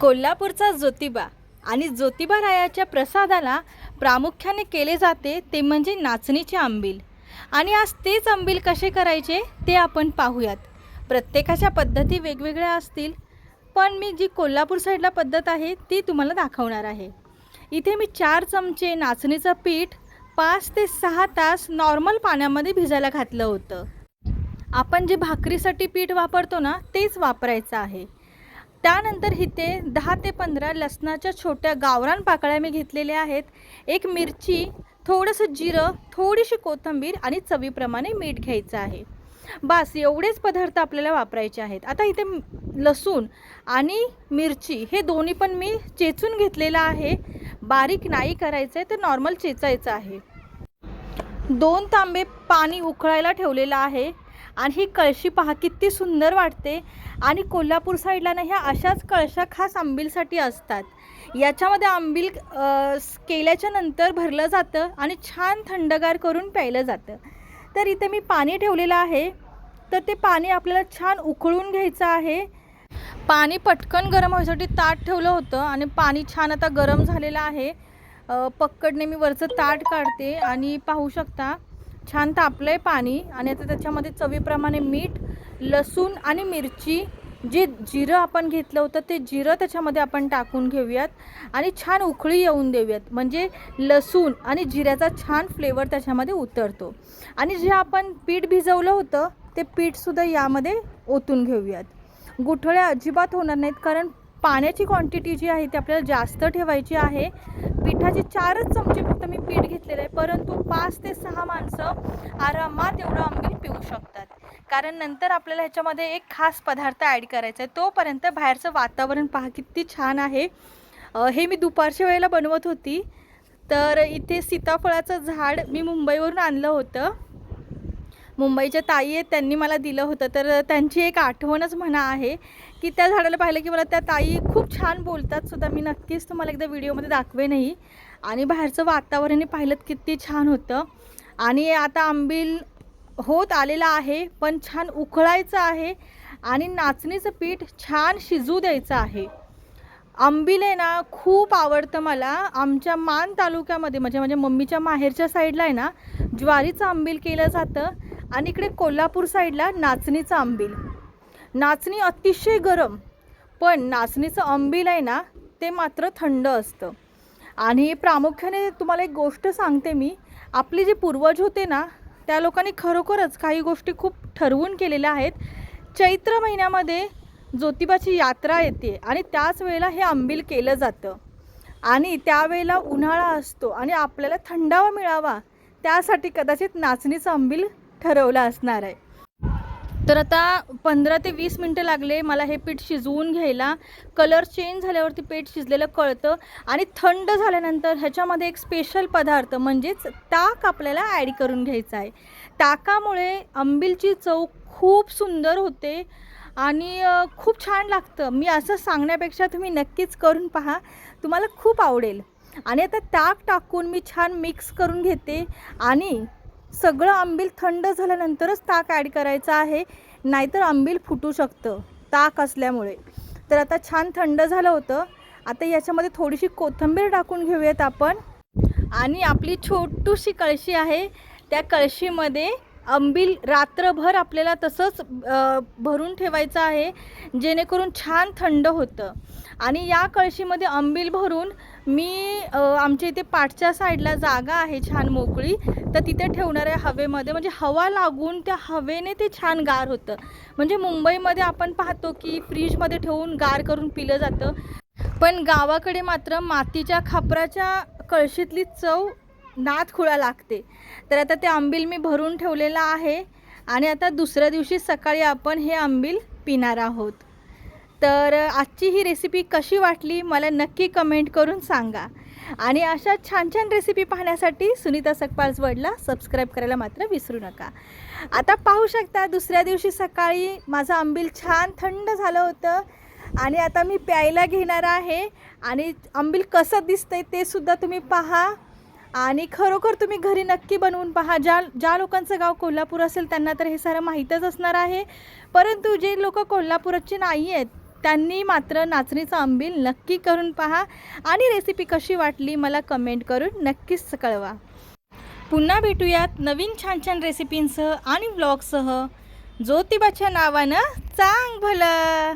कोल्हापूरचा ज्योतिबा आणि ज्योतिबा रायाच्या प्रसादाला प्रामुख्याने केले जाते ते म्हणजे नाचणीचे आंबील. आणि आज तेच आंबील कसे करायचे ते आपण पाहूयात. प्रत्येकाच्या पद्धती वेगवेगळ्या असतील पण मी जी कोल्हापूर साईडला पद्धत आहे ती तुम्हाला दाखवणार आहे. इथे मी चार चमचे नाचणीचं पीठ पाच ते सहा तास नॉर्मल पाण्यामध्ये भिजायला घातलं होतं. आपण जे भाकरीसाठी पीठ वापरतो ना तेच वापरायचं आहे. त्यानंतर इथे दहा ते पंधरा लसणाच्या छोट्या गावरान पाकळ्या मी घेतलेल्या आहेत. एक मिरची थोडंसं जिरं थोडीशी कोथिंबीर आणि चवीप्रमाणे मीठ घ्यायचं आहे. बास एवढेच पदार्थ आपल्याला वापरायचे आहेत. आता इथे लसूण आणि मिरची हे दोन्ही पण मी चेचून घेतलेलं आहे. बारीक नाही करायचं आहे तर नॉर्मल चेचायचं आहे. दोन तांबे पाणी उकळायला ठेवलेलं आहे. आणि ही कळशी पहा किती सुंदर वाटते. आणि कोल्हापूर साईडला ना ह्या अशाच कळशा खास आंबीलसाठी असतात. याच्यामध्ये आंबील केल्याच्यानंतर भरलं जातं आणि छान थंडगार करून प्यायलं जातं. तर इथे मी पाणी ठेवलेलं आहे. तर ते पाणी आपल्याला छान उकळून घ्यायचं आहे. पाणी पटकन गरम व्हायसाठी ताट ठेवलं होतं आणि पाणी छान आता गरम झालेलं आहे. पक्कडने मी वरचं ताट काढते आणि पाहू शकता. छान तापलं आहे पाणी आणि आता त्याच्यामध्ये चवीप्रमाणे मीठ लसूण आणि मिरची जे जिरं आपण घेतलं होतं ते जिरं त्याच्यामध्ये आपण टाकून घेऊयात आणि छान उकळी येऊन देऊयात. म्हणजे लसूण आणि जिऱ्याचा छान फ्लेवर त्याच्यामध्ये उतरतो. आणि जे आपण पीठ भिजवलं होतं ते पीठसुद्धा यामध्ये ओतून घेऊयात. गुठळ्या अजिबात होणार नाहीत कारण पाण्याची क्वांटिटी जी आहे ती आपल्याला जास्त ठेवायची आहे. पिठाचे चारच चमचे फक्त मी पीठ घेतलेलं आहे. परंतु पाच ते सहा माणसं आरामात एवढं आंबील पिऊ शकतात. कारण नंतर आपल्याला ह्याच्यामध्ये एक खास पदार्थ ॲड करायचा आहे. तोपर्यंत बाहेरचं वातावरण पहा किती छान आहे. हे मी दुपारच्या वेळेला बनवत होती. तर इथे सीताफळाचं झाड मी मुंबईवरून आणलं होतं. मुंबईच्या ताई आहेत त्यांनी मला दिलं होतं. तर त्यांची एक आठवणच म्हणा आहे की त्या झाडाला पाहिलं की मला त्या ताई खूप छान बोलतात सुद्धा. मी नक्कीच तुम्हाला एकदा व्हिडिओमध्ये दाखवेनही. आणि बाहेरचं वातावरणही पाहिलं किती छान होतं. आणि आता आंबील होत आलेला आहे पण छान उकळायचं आहे आणि नाचणीचं पीठ छान शिजू द्यायचं आहे. आंबील आहे ना खूप आवडतं मला. आमच्या मान तालुक्यामध्ये म्हणजे माझ्या मम्मीच्या माहेरच्या साईडला आहे ना ज्वारीचं आंबील केलं जातं. आणि इकडे कोल्हापूर साईडला नाचणीचं आंबील नाचणी अतिशय गरम पण नाचणीचं आंबील आहे ना ते मात्र थंड असतं. आणि प्रामुख्याने तुम्हाला एक गोष्ट सांगते मी आपले जे पूर्वज होते ना त्या लोकांनी खरोखरच काही गोष्टी खूप ठरवून केलेल्या आहेत. चैत्र महिन्यामध्ये ज्योतिबाची यात्रा येते आणि त्याच वेळेला हे आंबील केलं जातं. आणि त्यावेळेला उन्हाळा असतो आणि आपल्याला थंडावा मिळावा त्यासाठी कदाचित नाचणीचं आंबील ठरवलं असणार आहे. तर आता पंधरा ते वीस मिनटं लागले मला हे पीठ शिजवून घ्यायला. कलर चेंज झाल्यावरती पीठ शिजलेलं कळतं आणि थंड झाल्यानंतर ह्याच्यामध्ये एक स्पेशल पदार्थ म्हणजेच ताक आपल्याला ॲड करून घ्यायचा आहे. ताकामुळे आंबीलची चव खूप सुंदर होते आणि खूप छान लागतं. मी असं सांगण्यापेक्षा तुम्ही नक्कीच करून पहा. तुम्हाला खूप आवडेल. आणि आता ताक टाकून मी छान मिक्स करून घेते आणि सगळं आंबील थंड झाल्यानंतरच ताक ॲड करायचं आहे. नाहीतर आंबील फुटू शकतं ताक असल्यामुळे. तर आता छान थंड झालं होतं. आता याच्यामध्ये थोडीशी कोथिंबीर टाकून घेऊयात आपण. आणि आपली छोटूशी कळशी आहे. त्या कळशीमध्ये आंबील रात्रभर आपल्याला तसंच भरून ठेवायचं आहे जेणेकरून छान थंड होतं. आणि या कळशीमध्ये आंबील भरून मी आमच्या इथे पाठच्या साईडला जागा आहे छान मोकळी तर तिथे ठेवणाऱ्या हवेमध्ये. म्हणजे हवा लागून त्या हवेने ते छान गार होतं. म्हणजे मुंबईमध्ये आपण पाहतो की फ्रीजमध्ये ठेवून गार करून पिलं जातं. पण गावाकडे मात्र मातीच्या खापराच्या कळशीतली चव नात खुळा लागते. तर आता ते आंबील मी भरून ठेवलेलं आहे आणि आता दुसऱ्या दिवशी सकाळी आपण हे आंबील पिणार आहोत. तर आजची ही रेसिपी कशी वाटली मला नक्की कमेंट करून सांगा. आणि अशा छान छान रेसिपी पाहण्यासाठी सुनीता सकपाल्स वडला सबस्क्राईब करायला मात्र विसरू नका. आता पाहू शकता दुसऱ्या दिवशी सकाळी माझं आंबील छान थंड झालं होतं आणि आता मी प्यायला घेणार आहे आणि आंबील कसं दिसतंय ते सुद्धा तुम्ही पहा. आणि खरोखर तुम्ही घरी नक्की बनवून पहा. ज्या ज्या लोकांचं गाव कोल्हापूर असेल त्यांना तर हे सारं माहीतच असणार आहे. परंतु जे लोक कोल्हापूरचे नाही आहेत त्यांनी मात्र नाचणीचं आंबील नक्की करून पहा. आणि रेसिपी कशी वाटली मला कमेंट करून नक्कीच कळवा. पुन्हा भेटूयात नवीन छान छान रेसिपींसह आणि ब्लॉगसह ज्योतिबाच्या नावानं चांग भलं!